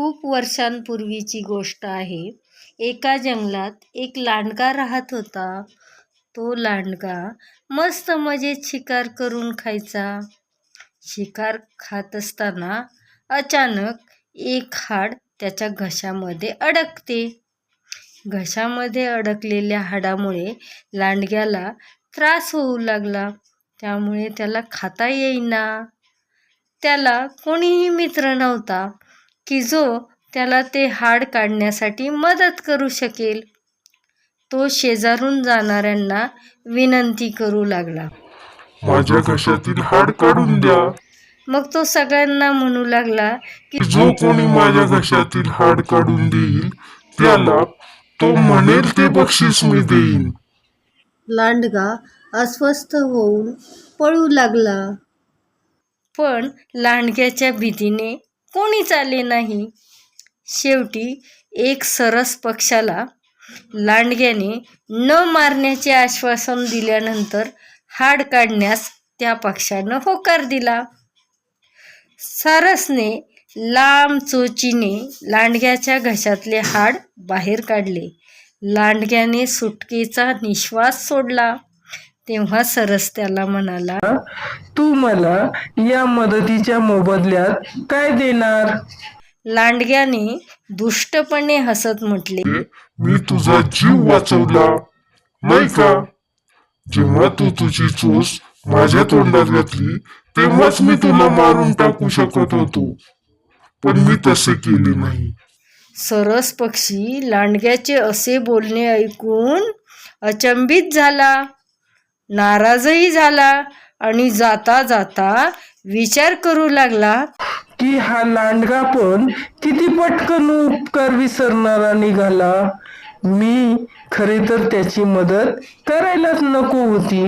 खूप वर्षांपूर्वीची गोष्ट आहे. एका जंगलात एक लांडगा राहत होता. तो लांडगा मस्त मजेत शिकार करून खायचा. शिकार खात असताना अचानक एक हाड त्याच्या घशामध्ये अडकते. घशामध्ये अडकलेल्या हाडामुळे लांडग्याला त्रास होऊ लागला. त्यामुळे त्याला खाता येईना. त्याला कोणीही मित्र नव्हता. की जो त्याला ते हाड काढण्यासाठी मदत करू शकेल. तो शेजारून जाणाऱ्यांना विनंती करू लागला. माझ्या घशातील हाड काढून द्या? मग तो सगळ्यांना म्हणू लागला की जो कोणी माझ्या घशातील हाड काढून देईल त्याला तो म्हणेल ते बक्षीस मी देईन. लांडगा अस्वस्थ होऊन पळू लागला. पण लांडग्याच्या भीतीने कोणीच आले नाही. शेवटी एक सरस पक्षाला लांडग्याने न मारण्याचे आश्वासन दिल्यानंतर हाड काढण्यास त्या पक्षानं होकार दिला. सारसने लांब चोचीने लांडग्याच्या घशातले हाड बाहेर काढले. लांडग्याने सुटकेचा निश्वास सोडला. तेव्हा सरस त्याला म्हणाला तू मला या मदतीच्या मोबदल्यात काय देणार? लांडग्याने दुष्टपणे हसत म्हटले मी तुझा जीव वाचवला नाही का? जेव्हा तू तुझी चोच माझ्या तोंडात घातली तेव्हाच मी तुला मारून टाकू शकत होतो. पण मी तसे केले नाही. सरस पक्षी लांडग्याचे असे बोलणे ऐकून अचंबित झाला. नाराजही झाला आणि जाता जाता विचार करू लागला की हा लांडगा पण किती पटकन उपकार विसरणारा निघाला. मी खरे तर त्याची मदत करायलाच नको होती.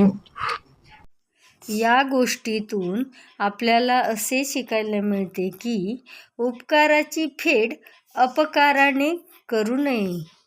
या गोष्टीतून आपल्याला असे शिकायला मिळते की उपकाराची फेड अपकाराने करू नये.